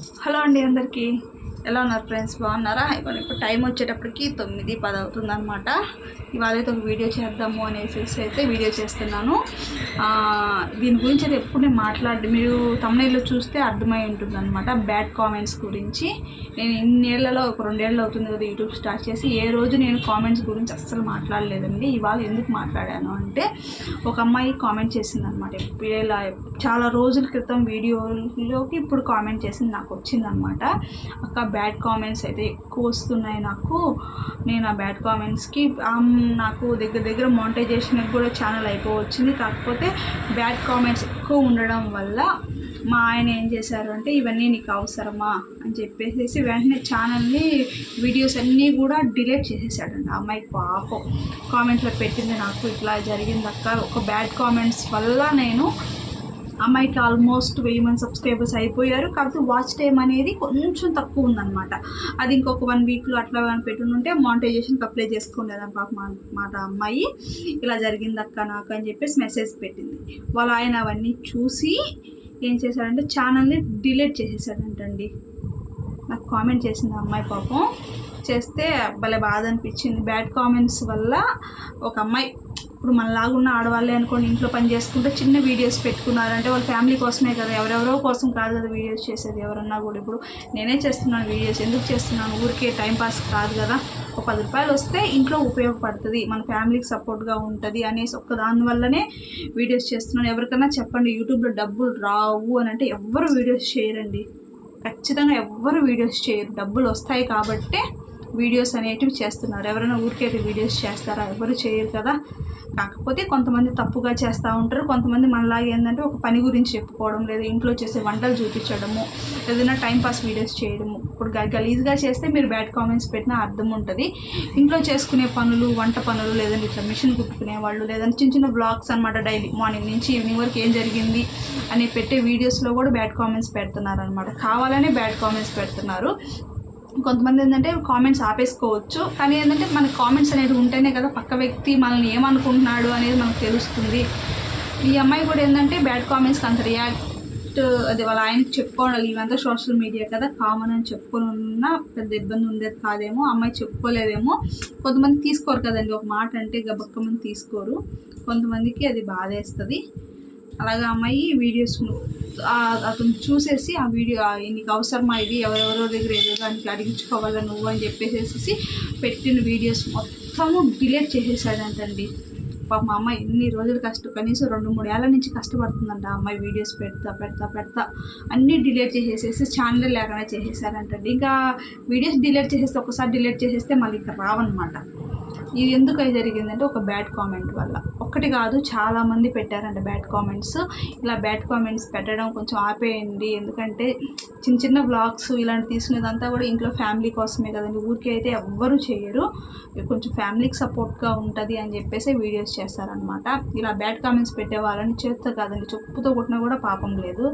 Hello అండి అందరికీ. ఎలా ఉన్నారు ఫ్రెండ్స్? బాగున్నారా? ఇప్పుడు ఇప్పుడు టైం వచ్చేటప్పటికి తొమ్మిది పది అవుతుంది అనమాట ఇవాళ అయితే ఒక వీడియో చేద్దాము అనేసి అయితే వీడియో చేస్తున్నాను. దీని గురించి అయితే ఎప్పుడు నేను మాట్లాడి మీరు తమిళలో చూస్తే అర్థమై ఉంటుంది అనమాట బ్యాడ్ కామెంట్స్ గురించి. నేను ఇన్నేళ్ళలో ఒక రెండేళ్ళు అవుతుంది కదా యూట్యూబ్ స్టార్ట్ చేసి ఏ రోజు నేను కామెంట్స్ గురించి అస్సలు మాట్లాడలేదండి. ఇవాళ ఎందుకు మాట్లాడాను అంటే ఒక అమ్మాయి కామెంట్ చేసింది అనమాట ఇలా చాలా రోజుల క్రితం వీడియోలోకి ఇప్పుడు కామెంట్ చేసింది నాకు వచ్చిందనమాట అక్క బ్యాడ్ కామెంట్స్ అయితే ఎక్కువ వస్తున్నాయి నాకు. నేను ఆ బ్యాడ్ కామెంట్స్కి నాకు దగ్గర దగ్గర మానిటైజేషన్కి కూడా ఛానల్ అయిపోవచ్చింది. కాకపోతే బ్యాడ్ కామెంట్స్ ఎక్కువ ఉండడం వల్ల మా ఆయన ఏం చేశారు అంటే ఇవన్నీ నీకు అవసరమా? అని చెప్పేసి వెంటనే ఛానల్ని వీడియోస్ అన్నీ కూడా డిలీట్ చేసేసాడండి ఆ అమ్మాయి పాపం. కామెంట్లో పెట్టింది నాకు ఇట్లా జరిగింది అక్క ఒక బ్యాడ్ కామెంట్స్ వల్ల నేను అమ్మాయికి ఆల్మోస్ట్ వెయ్యి మంది సబ్స్క్రైబర్స్ అయిపోయారు. కాకపోతే వాచ్ టైం అనేది కొంచెం తక్కువ ఉందన్నమాట. అది ఇంకొక వన్ వీక్లో అట్లా కానీ పెట్టుకుంటే మానిటైజేషన్కి అప్లై చేసుకునేదని పాప మా మాట అమ్మాయి. ఇలా జరిగింది అక్క నాకు అని చెప్పేసి మెసేజ్ పెట్టింది. వాళ్ళ ఆయన అవన్నీ చూసి ఏం చేశాడంటే ఛానల్ని డిలీట్ చేసేసాడంటండి. నాకు కామెంట్ చేసింది ఆ అమ్మాయి పాపం. చేస్తే భలే బాధ అనిపించింది. బ్యాడ్ కామెంట్స్ వల్ల ఒక అమ్మాయి ఇప్పుడు మనలాగున్న ఆడవాళ్ళే అనుకోండి ఇంట్లో పని చేసుకుంటే చిన్న వీడియోస్ పెట్టుకున్నారంటే వాళ్ళ ఫ్యామిలీ కోసమే కదా ఎవరెవరో కోసం కాదు కదా వీడియోస్ చేసేది ఎవరన్నా కూడా. ఇప్పుడు నేనే చేస్తున్నాను వీడియోస్ ఎందుకు చేస్తున్నాను? ఊరికే టైంపాస్ కాదు కదా. ఒక పది రూపాయలు వస్తే ఇంట్లో ఉపయోగపడుతుంది మన ఫ్యామిలీకి సపోర్ట్గా ఉంటుంది అనేసి ఒక్క దానివల్లనే వీడియోస్ చేస్తున్నాను. ఎవరికైనా చెప్పండి యూట్యూబ్లో డబ్బులు రావు అని అంటే ఎవ్వరు వీడియోస్ చేయరండి. ఖచ్చితంగా ఎవ్వరు వీడియోస్ చేయరు. డబ్బులు వస్తాయి కాబట్టే వీడియోస్ అనేటివి చేస్తున్నారు. ఎవరైనా ఊరికే వీడియోస్ చేస్తారా? ఎవరు చేయరు కదా. కాకపోతే కొంతమంది తప్పుగా చేస్తూ ఉంటారు. కొంతమంది మనలాగా ఏంటంటే ఒక పని గురించి చెప్పుకోవడం లేదా ఇంట్లో చేసే వంటలు చూపించడము ఏదైనా టైంపాస్ వీడియోస్ చేయడము. ఇప్పుడు గలీజ్గా చేస్తే మీరు బ్యాడ్ కామెంట్స్ పెట్టినా అర్థం ఉంటుంది. ఇంట్లో చేసుకునే పనులు వంట పనులు లేదంటే ఇట్లా మిషన్ కుట్టుకునే వాళ్ళు లేదంటే చిన్న చిన్న బ్లాగ్స్ అనమాట డైలీ మార్నింగ్ నుంచి ఈవినింగ్ వరకు ఏం జరిగింది అని పెట్టే వీడియోస్లో కూడా బ్యాడ్ కామెంట్స్ పెడుతున్నారు అనమాట కావాలనే బ్యాడ్ కామెంట్స్ పెడుతున్నారు. కొంతమంది ఏంటంటే కామెంట్స్ ఆపేసుకోవచ్చు. కానీ ఏంటంటే మన కామెంట్స్ అనేది ఉంటేనే కదా పక్క వ్యక్తి మనల్ని ఏమనుకుంటున్నాడు అనేది మనకు తెలుస్తుంది. ఈ అమ్మాయి కూడా ఏంటంటే బ్యాడ్ కామెంట్స్కి అంత రియాక్ట్ అది వాళ్ళ ఆయనకి చెప్పుకోవాలి ఇవంతా సోషల్ మీడియా కదా కామన్ అని చెప్పుకొని ఉన్నా పెద్ద ఇబ్బంది ఉండేది కాదేమో అమ్మాయి చెప్పుకోలేదేమో. కొంతమంది తీసుకోరు కదండి ఒక మాట అంటే గబక్కమని తీసుకోరు. కొంతమందికి అది బాధేస్తుంది. అలాగా అమ్మాయి వీడియోస్ అతను చూసేసి ఆ వీడియో నీకు అవసరమా ఇది? ఎవరెవరో దగ్గర ఏదో దానికి అడిగించుకోవాలా నువ్వు? అని చెప్పేసేసి పెట్టిన వీడియోస్ మొత్తము డిలీట్ చేసేసాడంటండి. పాప మా అమ్మాయి ఎన్ని రోజులు కష్టం కనీసం రెండు మూడు ఏళ్ళ నుంచి కష్టపడుతుందంట ఆ అమ్మాయి వీడియోస్ పెడతా పెడతా పెడతా. అన్నీ డిలీట్ చేసేసేసి ఛానల్ లేకుండా చేసేసారంటండి ఇంకా వీడియోస్ డిలీట్ చేసేస్తే ఒకసారి డిలీట్ చేసేస్తే మళ్ళీ ఇంకా రావన్నమాట. ఇది ఎందుకు అయి జరిగిందంటే ఒక బ్యాడ్ కామెంట్ వల్ల. ఒక్కటి కాదు చాలా మంది పెట్టారంట బ్యాడ్ కామెంట్స్. ఇలా బ్యాడ్ కామెంట్స్ పెట్టడం కొంచెం ఆపేయండి. ఎందుకంటే చిన్న చిన్న బ్లాగ్స్ ఇలాంటి తీసుకునేదంతా కూడా ఇంట్లో ఫ్యామిలీ కోసమే కదండి. ఊరికే అయితే ఎవ్వరు చేయరు. కొంచెం ఫ్యామిలీకి సపోర్ట్గా ఉంటుంది అని చెప్పేసి వీడియోస్ చేస్తారనమాట ఇలా బ్యాడ్ కామెంట్స్ పెట్టే వాళ్ళని చేత్తో కాదండి. చెప్పుతో కొట్టినా కూడా పాపం లేదు.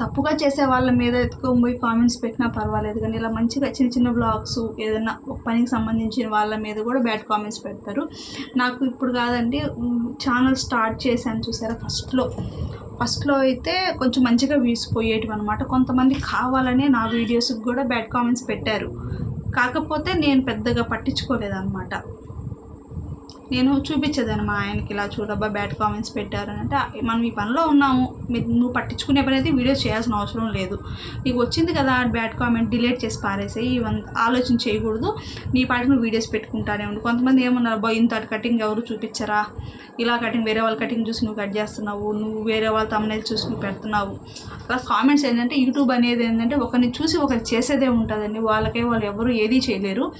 తప్పుగా చేసే వాళ్ళ మీద ఎత్తుకొని పోయి కామెంట్స్ పెట్టినా పర్వాలేదు. కానీ ఇలా మంచిగా చిన్న చిన్న బ్లాగ్స్ ఏదైనా ఒక పనికి సంబంధించిన వాళ్ళ మీద కూడా బ్యాడ్ కామెంట్స్ పెడతారు. నాకు ఇప్పుడు కాదండి ఛానల్ స్టార్ట్ చేశాను చూసారా? ఫస్ట్లో ఫస్ట్లో అయితే కొంచెం మంచిగా వ్యూస్ పోయేటివి అనమాట కొంతమంది కావాలనే నా వీడియోస్కి కూడా బ్యాడ్ కామెంట్స్ పెట్టారు. కాకపోతే నేను పెద్దగా పట్టించుకోలేదన్నమాట. నేను చూపించేదాన్ని మా ఆయనకి ఇలా చూడబ్బా బ్యాడ్ కామెంట్స్ పెట్టారనంటే మనం ఈ పనిలో ఉన్నాము. నువ్వు పట్టించుకునే పని అయితే వీడియో చేయాల్సిన అవసరం లేదు. నీకు వచ్చింది కదా బ్యాడ్ కామెంట్ డిలీట్ చేసి పారేసాయి ఇవన్నీ ఆలోచన చేయకూడదు. నీ పాటికి నువ్వు వీడియోస్ పెట్టుకుంటానే ఉండు. కొంతమంది ఏమన్నారు బా ఇంత కటింగ్ ఎవరు చూపించరా? ఇలా కటింగ్ వేరే వాళ్ళ కటింగ్ చూసి నువ్వు కట్ చేస్తున్నావు. నువ్వు వేరే వాళ్ళ తమ్మునేది చూసి నువ్వు పెడుతున్నావు. అలా కామెంట్స్ ఏంటంటే యూట్యూబ్ అనేది ఏంటంటే ఒకరిని చూసి ఒకరు చేసేదే ఉంటుందండి. వాళ్ళకే వాళ్ళు ఎవరు ఏదీ చేయలేరు.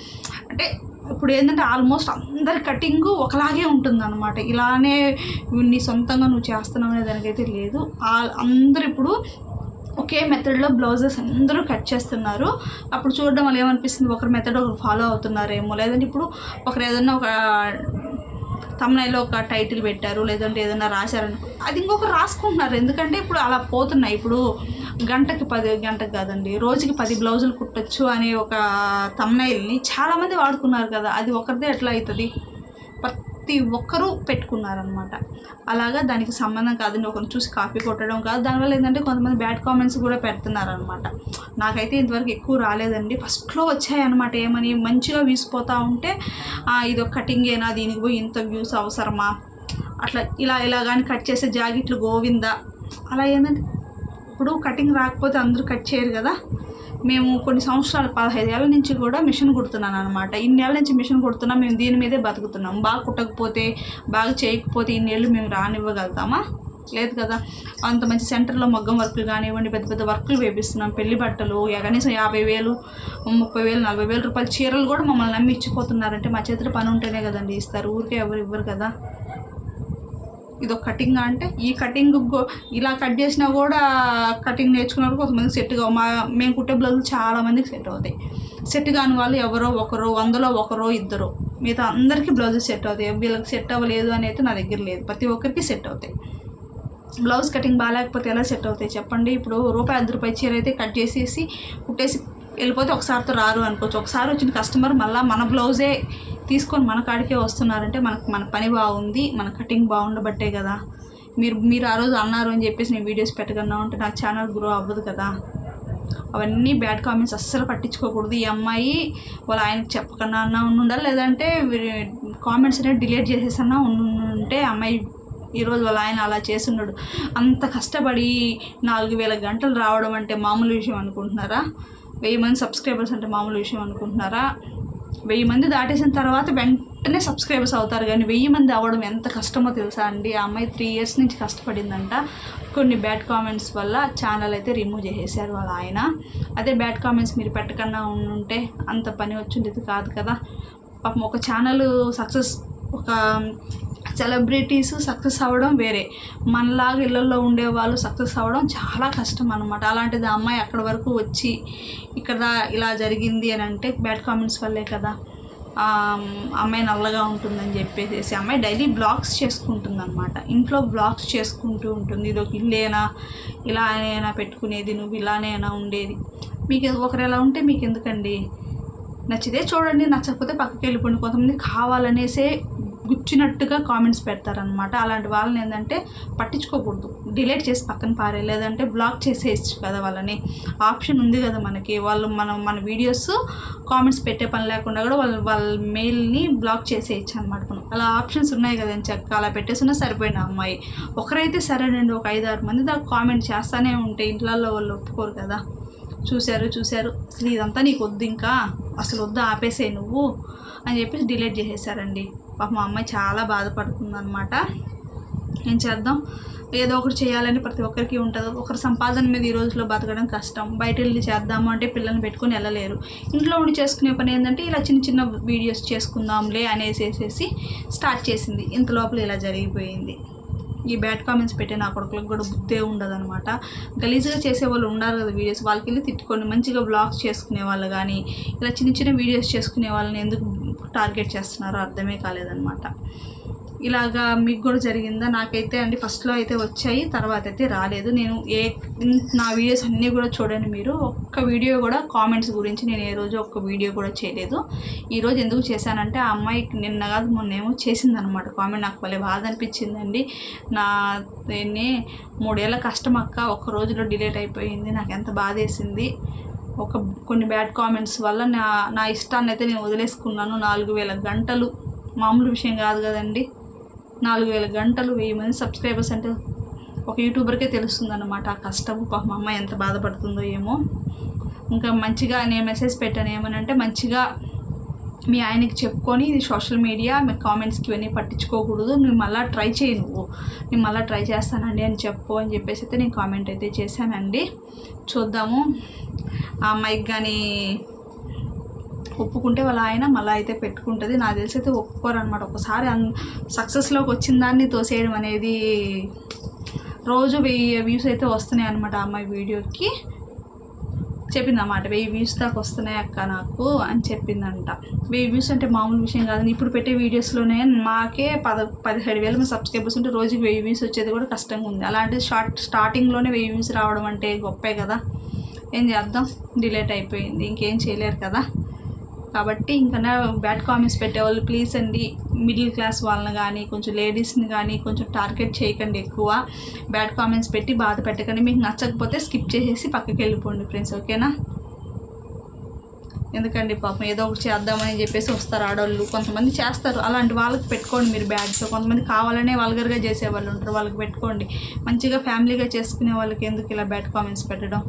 అంటే ఇప్పుడు ఏంటంటే ఆల్మోస్ట్ అందరి కటింగ్ ఒకలాగే ఉంటుంది అనమాట ఇలానే నీ సొంతంగా నువ్వు చేస్తున్నావు అనే దానికైతే లేదు. అందరు ఇప్పుడు ఒకే మెథడ్లో బ్లౌజెస్ అందరూ కట్ చేస్తున్నారు. అప్పుడు చూడడం వల్ల ఏమనిపిస్తుంది? ఒకరి మెథడ్ ఒకరు ఫాలో అవుతున్నారేమో. లేదంటే ఇప్పుడు ఒకరు ఏదైనా ఒక తమ్నైలో ఒక టైటిల్ పెట్టారు లేదంటే ఏదైనా రాశారనుకో అది ఇంకొకరు రాసుకుంటున్నారు. ఎందుకంటే ఇప్పుడు అలా పోతున్నాయి. ఇప్పుడు గంటకి పది గంటకి కాదండి రోజుకి పది బ్లౌజులు కుట్టచ్చు అనే ఒక తమ్నైల్ని చాలామంది వాడుకున్నారు కదా అది ఒకరిదే ఎట్లా అవుతుంది? ప్రతి ఒక్కరూ పెట్టుకున్నారనమాట అలాగా దానికి సంబంధం కాదండి. ఒకరిని చూసి కాపీ కొట్టడం కాదు. దానివల్ల ఏంటంటే కొంతమంది బ్యాడ్ కామెంట్స్ కూడా పెడుతున్నారనమాట నాకైతే ఇంతవరకు ఎక్కువ రాలేదండి. ఫస్ట్లో వచ్చాయన్నమాట. ఏమని మంచిగా వీసిపోతూ ఉంటే ఇది ఒక కటింగ్ ఏనా? దీనికి పోయి ఇంత వ్యూస్ అవసరమా? అట్లా ఇలా ఇలా కానీ కట్ చేసే జాకెట్లు గోవిందా? అలా ఏంటంటే ఇప్పుడు కటింగ్ రాకపోతే అందరూ కట్ చేయరు కదా? మేము కొన్ని సంవత్సరాలు పదహైదు ఏళ్ళ నుంచి కూడా మిషన్ కుడుతున్నాను అనమాట ఇన్నేళ్ళ నుంచి మిషన్ కుడుతున్నాం మేము దీని మీదే బతుకుతున్నాం. బాగా కుట్టకపోతే బాగా చేయకపోతే ఇన్నేళ్ళు మేము రానివ్వగలుగుతామా? లేదు కదా. అంత మంచి సెంటర్లో మగ్గం వర్కులు కానివ్వండి పెద్ద పెద్ద వర్కులు వేపిస్తున్నాం. పెళ్ళి బట్టలు కనీసం యాభై వేలు ముప్పై వేలు నలభై వేల రూపాయల చీరలు కూడా మమ్మల్ని నమ్మి ఇచ్చిపోతున్నారంటే మా చేతిలో పని ఉంటేనే కదండి. ఇస్తారు. ఊరికే ఎవరు ఇవ్వరు కదా. ఇదొక కటింగ్ అంటే ఈ కటింగ్ ఇలా కట్ చేసినా కూడా కటింగ్ నేర్చుకున్నారు కొంతమంది కావు. మా మేము కుట్టే బ్లౌజులు చాలామందికి సెట్ అవుతాయి. సెట్ కాని వాళ్ళు ఎవరో ఒకరో వందలో ఒకరో ఇద్దరు మిగతా అందరికీ బ్లౌజెస్ సెట్ అవుతాయి. వీళ్ళకి సెట్ అవ్వలేదు అని అయితే నా దగ్గర లేదు. ప్రతి ఒక్కరికి సెట్ అవుతాయి. బ్లౌజ్ కటింగ్ బాగాలేకపోతే ఎలా సెట్ అవుతాయి చెప్పండి? ఇప్పుడు రూపాయి ఐదు రూపాయి చీర అయితే కట్ చేసేసి కుట్టేసి వెళ్ళిపోతే ఒకసారితో రారు అనుకోవచ్చు. ఒకసారి వచ్చిన కస్టమర్ మళ్ళీ మన బ్లౌజే తీసుకొని మన కాడికే వస్తున్నారంటే మనకు మన పని బాగుంది మన కటింగ్ బాగుండబట్టే కదా. మీరు మీరు ఆ రోజు అన్నారు అని చెప్పేసి నేను వీడియోస్ పెట్టకుండా ఉంటే నా ఛానల్ గ్రో అవ్వదు కదా. అవన్నీ బ్యాడ్ కామెంట్స్ అస్సలు పట్టించుకోకూడదు. ఈ అమ్మాయి వాళ్ళ ఆయనకు చెప్పకన్నా అన్నా ఉండాలి లేదంటే కామెంట్స్ అనేది డిలీట్ చేసేసన్నా ఉంటే అమ్మాయి ఈరోజు వాళ్ళ ఆయన అలా చేస్తున్నాడు అంత కష్టపడి నాలుగు వేల గంటలు రావడం అంటే మామూలు విషయం అనుకుంటున్నారా? వెయ్యి మంది సబ్స్క్రైబర్స్ అంటే మామూలు విషయం అనుకుంటున్నారా? వెయ్యి మంది దాటేసిన తర్వాత వెంటనే సబ్స్క్రైబర్స్ అవుతారు. కానీ వెయ్యి మంది అవ్వడం ఎంత కష్టమో తెలుసా అండి? ఆ అమ్మాయి త్రీ ఇయర్స్ నుంచి కష్టపడిందంట. కొన్ని బ్యాడ్ కామెంట్స్ వల్ల ఛానల్ అయితే రిమూవ్ చేసేసారు వాళ్ళ ఆయన. అదే బ్యాడ్ కామెంట్స్ మీరు పెట్టకుండా ఉంటే అంత పని వచ్చిండేది కాదు కదా. పాపం ఒక ఛానల్ సక్సెస్ ఒక సెలబ్రిటీస్ సక్సెస్ అవ్వడం వేరే. మనలాగా ఇళ్ళల్లో ఉండే వాళ్ళు సక్సెస్ అవ్వడం చాలా కష్టం అనమాట అలాంటిది ఆ అమ్మాయి అక్కడ వరకు వచ్చి ఇక్కడ ఇలా జరిగింది అని అంటే బ్యాడ్ కామెంట్స్ వల్లే కదా. అమ్మాయి నల్లగా ఉంటుందని చెప్పేసి అమ్మాయి డైలీ బ్లాగ్స్ చేసుకుంటుంది అనమాట ఇంట్లో బ్లాగ్స్ చేసుకుంటూ ఉంటుంది. ఇది ఒక ఇల్లేనా? ఇలానేనా పెట్టుకునేది నువ్వు ఇలానేనా ఉండేది. మీకు ఒకరు ఎలా ఉంటే మీకు ఎందుకండి? నచ్చితే చూడండి నచ్చకపోతే పక్కకి వెళ్ళిపోండి. కొంతమంది కావాలనేసే గుచ్చినట్టుగా కామెంట్స్ పెడతారనమాట అలాంటి వాళ్ళని ఏంటంటే పట్టించుకోకూడదు. డిలీట్ చేసి పక్కన పారే లేదంటే బ్లాక్ చేసేయచ్చు కదా వాళ్ళని. ఆప్షన్ ఉంది కదా మనకి. వాళ్ళు మనం మన వీడియోస్ కామెంట్స్ పెట్టే పని లేకుండా కూడా వాళ్ళ వాళ్ళ మెయిల్ని బ్లాక్ చేసేయచ్చు అనమాట మనం. అలా ఆప్షన్స్ ఉన్నాయి కదా చెక్క. అలా పెట్టేసినా సరిపోయిన అమ్మాయి. ఒకరైతే సరేనండి ఒక ఐదు ఆరు మంది దాకా కామెంట్ చేస్తానే ఉంటే ఇంట్లలో వాళ్ళు ఒప్పుకోరు కదా. చూశారు చూశారు. అసలు ఇదంతా నీకు వద్దు ఇంకా. అసలు వద్దు ఆపేసే నువ్వు అని చెప్పేసి డిలీట్ చేసేసారండి. పాప మా అమ్మాయి చాలా బాధపడుతుంది అనమాట ఏం చేద్దాం? ఏదో ఒకటి చేయాలని ప్రతి ఒక్కరికి ఉంటుంది. ఒకరి సంపాదన మీద ఈ రోజుల్లో బతకడం కష్టం. బయట వెళ్ళి చేద్దాము అంటే పిల్లల్ని పెట్టుకొని వెళ్ళలేరు. ఇంట్లో ఉండి చేసుకునే పని ఏంటంటే ఇలా చిన్న చిన్న వీడియోస్ చేసుకుందాంలే అనేసేసేసి స్టార్ట్ చేసింది. ఇంత లోపల ఇలా జరిగిపోయింది. ఈ బ్యాడ్ కామెంట్స్ పెట్టే నా కొడుకులకు కూడా బుద్ధే ఉండదనమాట గలీజ్గా చేసే వాళ్ళు ఉండరు కదా వీడియోస్. వాళ్ళకి వెళ్ళి తిట్టుకొని మంచిగా బ్లాగ్స్ చేసుకునే వాళ్ళు కానీ ఇలా చిన్న చిన్న వీడియోస్ చేసుకునే వాళ్ళని ఎందుకు టార్గెట్ చేస్తున్నారో అర్థమే కాలేదన్నమాట. ఇలాగా మీకు కూడా జరిగిందా? నాకైతే అండి ఫస్ట్లో అయితే వచ్చాయి తర్వాత అయితే రాలేదు. నేను ఏ నా వీడియోస్ అన్నీ కూడా చూడండి మీరు. ఒక్క వీడియో కూడా కామెంట్స్ గురించి నేను ఏ రోజు ఒక్క వీడియో కూడా చేయలేదు. ఈరోజు ఎందుకు చేశానంటే ఆ అమ్మాయికి నిన్న కాదు మొన్నేమో చేసిందనమాట కామెంట్. నాకు భలే బాధ అనిపించిందండి. నా దీన్ని మూడేళ్ళ కష్టం అక్క ఒక్క రోజులో డిలేట్ అయిపోయింది. నాకు ఎంత బాధ వేసింది ఒక కొన్ని బ్యాడ్ కామెంట్స్ వల్ల నా నా ఇష్టాన్ని అయితే నేను వదిలేసుకున్నాను. నాలుగు వేల గంటలు. మామూలు విషయం కాదు కదండి. నాలుగు వేల గంటలు వెయ్యి మంది సబ్స్క్రైబర్స్ అంటే ఒక యూట్యూబర్కే తెలుస్తుంది అనమాట ఆ కష్టం పాప మా అమ్మ ఎంత బాధపడుతుందో ఏమో. ఇంకా మంచిగా నేను మెసేజ్ పెట్టాను ఏమనంటే మంచిగా మీ ఆయనకి చెప్పుకొని ఇది సోషల్ మీడియా మీ కామెంట్స్కి ఇవన్నీ పట్టించుకోకూడదు. నువ్వు మళ్ళీ ట్రై చేయి నువ్వు. నేను మళ్ళీ ట్రై చేస్తానండి అని చెప్పు అని చెప్పేసి అయితే నేను కామెంట్ అయితే చేశానండి. చూద్దాము. ఆ అమ్మాయికి కానీ ఒప్పుకుంటే వాళ్ళ ఆయన మళ్ళీ అయితే పెట్టుకుంటుంది. నాకు తెలిసి అయితే ఒప్పుకోరు అనమాట ఒకసారి అన్ సక్సెస్లోకి వచ్చిన దాన్ని తోసేయడం అనేది రోజు వెయ్యి వ్యూస్ అయితే వస్తున్నాయి అనమాట ఆ అమ్మాయి వీడియోకి. చెప్పింది అన్నమాట వెయ్యి వ్యూస్ దాకా వస్తున్నాయి అక్క నాకు అని చెప్పిందంట. వెయ్యి వ్యూస్ అంటే మామూలు విషయం కాదు. ఇప్పుడు పెట్టే వీడియోస్లోనే మాకే పద పదిహేడు వేల మంది సబ్స్క్రైబర్స్ ఉంటే రోజుకి వెయ్యి వ్యూస్ వచ్చేది కూడా కష్టంగా ఉంది. అలాంటి షార్ట్ స్టార్టింగ్లోనే వెయ్యి వ్యూస్ రావడం అంటే గొప్పే కదా. ఏం చేద్దాం? డిలేట్ అయిపోయింది. ఇంకేం చేయలేరు కదా. కాబట్టి ఇంకా బ్యాడ్ కామెంట్స్ పెట్టేవాళ్ళు ప్లీజ్ అండి మిడిల్ క్లాస్ వాళ్ళని కానీ కొంచెం లేడీస్ని కానీ కొంచెం టార్గెట్ చేయకండి ఎక్కువ. బ్యాడ్ కామెంట్స్ పెట్టి బాధ పెట్టకండి. మీకు నచ్చకపోతే స్కిప్ చేసేసి పక్కకి వెళ్ళిపోండి ఫ్రెండ్స్ ఓకేనా? ఎందుకండి పాపం? ఏదో ఒకటి చేద్దామని చెప్పేసి వస్తారు ఆడవాళ్ళు కొంతమంది చేస్తారు. అలాంటి వాళ్ళకి పెట్టుకోండి మీరు బ్యాడ్స్. కొంతమంది కావాలనే వల్గర్గా చేసే వాళ్ళు ఉంటారు. వాళ్ళకి పెట్టుకోండి. మంచిగా ఫ్యామిలీగా చేసుకునే వాళ్ళకి ఎందుకు ఇలా బ్యాడ్ కామెంట్స్ పెట్టడం?